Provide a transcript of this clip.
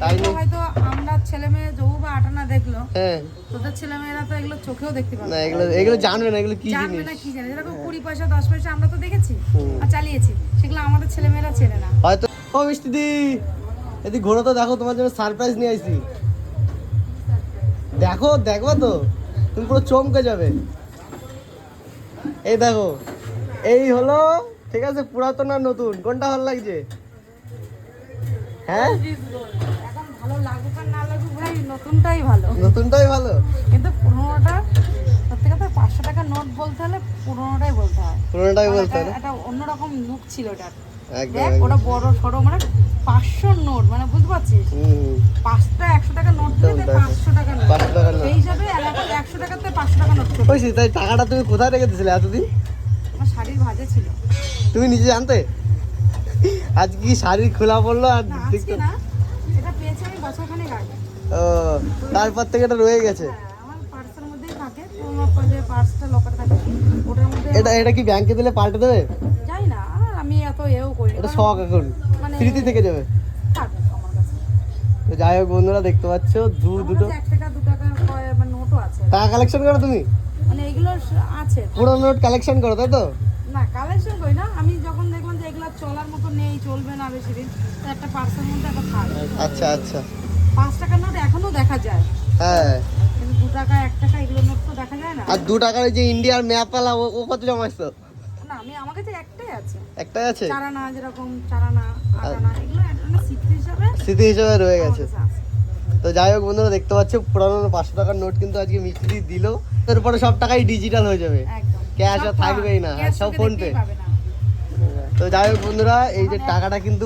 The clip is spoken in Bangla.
তাই হয়তো আমরা ছেলে মেয়ে যবু বা আটানা দেখল। হ্যাঁ। তোদের ছেলে মেয়েরা তো এগুলো চোখেও দেখতে পাবে। না এগুলো এগুলো জানবে না এগুলো কি জানবে না কি জানে। যেরকম পয়সা দশ পয়সা আমরা তো দেখেছি আর চালিয়েছি সেগুলো আমাদের ছেলে মেয়েরা চেনে না। হয়তো ও মিষ্টি দি ঘোরো তো দেখো তোমার জন্য সারপ্রাইজ নিয়ে আইছি। দেখো দেখো তো তুমি পুরো চমকে যাবে। এই দেখো এই হলো ঠিক আছে পুরাতন আর নতুন। কোনটা ভালো লাগছে? হ্যাঁ? ভালো লাগুক আর না লাগুক ভাই নতুনটাই ভালো। নতুনটাই ভালো? কিন্তু পুরোনোটা সত্যি কথা পাঁচশো টাকার নোট বলতে হলে পুরোনোটাই বলতে হয়। পুরোনোটাই কারণ বলতে হবে একটা অন্যরকম লুক ছিল ওটার দেখ ওটা বড় সড়ো মানে পাঁচশো নোট মানে বুঝতে পারছিস? পাঁচটা একশো টাকা নোট দিলে পাঁচশো টাকা নোট। সেই হিসাবে এলাকায় একশো টাকাতে পাঁচশো টাকা নোট ওই তাই টাকাটা তুমি কোথায় রেখে দিয়েছিলে এতদিন? আমার শাড়ির ভাজে ছিল। তুমি নিজে জানতে? আজ কি শাড়ি খোলা পড়ল আর না। ও তারপর থেকে এটা রয়ে গেছে? হ্যাঁ এটা এটা কি ব্যাংকে দিলে পাল্টে দেবে? যাই না আমি এত এও করি এটা শখ এখন। মানে স্মৃতি থেকে যাবে। তো যাই হোক বন্ধুরা দেখতে পাচ্ছ দু দুটো। টাকা কয়- মানে টাকা কালেকশন করো তুমি? মানে এগুলো আছে। পুরো নোট কালেকশন করো তাই তো? না কালেকশন করি না। আমি যখন দেখলাম যে এগুলো চলার মতো নেই চলবে না বেশি দিন তো একটা পার্সের মধ্যে একটা থাক। আচ্ছা আচ্ছা। পাঁচ টাকার নোট এখনও দেখা যায়। হ্যাঁ। কিন্তু দু টাকা এক টাকা এগুলো নোট তো দেখা যায় না। আর দু টাকার যে ইন্ডিয়ার ম্যাপ ও ও কত জমাইছো না আমি আমার কাছে একটাই আছে। একটাই আছে? চারানা যেরকম চারানা আটানা এগুলো একটা স্মৃতি হিসাবে স্মৃতি হিসেবে রয়ে গেছে। তো যাই হোক বন্ধুরা দেখতে পাচ্ছ পুরানো পাঁচশো টাকার নোট কিন্তু আজকে মিস্ত্রি দিল। এরপরে সব টাকাই ডিজিটাল হয়ে যাবে। Cash আর থাকবেই না, সব ফোনপে ফোন পে। তো যাই হোক বন্ধুরা এই যে টাকাটা কিন্তু